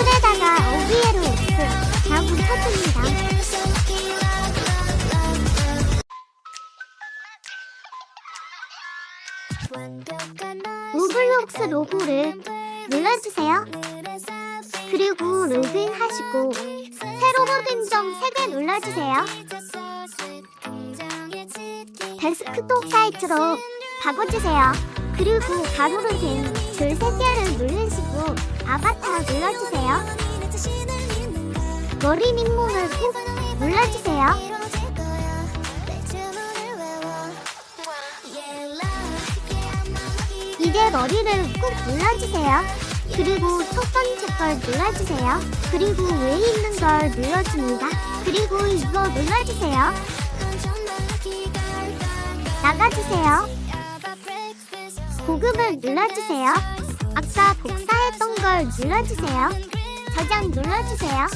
해줍니다. 로블록스 로고를 눌러주세요. 그리고 로그인 하시고 새로운 계정 3개 눌러주세요. 데스크톱 사이트로 바꿔주세요. 그리고 가로로 된줄 3개를 누르시고 눌러주세요. 머리 민몸을 꾹 눌러주세요. 이제 머리를 꾹 눌러주세요. 그리고 첫 번째 걸 눌러주세요. 그리고 위에 있는 걸 눌러줍니다. 그리고 이거 눌러주세요. 나가주세요. 고급을 눌러주세요. 아까 복사했던 걸 눌러주세요. 저장 눌러주세요.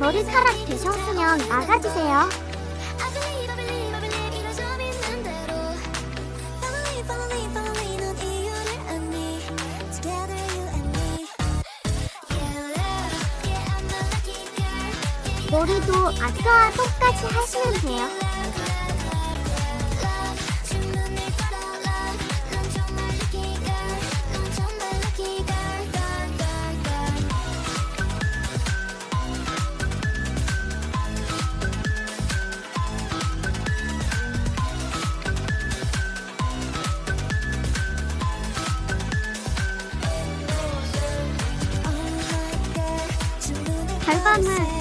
머리카락 되셨으면 나가주세요. 머리도 아까와 똑같이 하시면 돼요. 결과물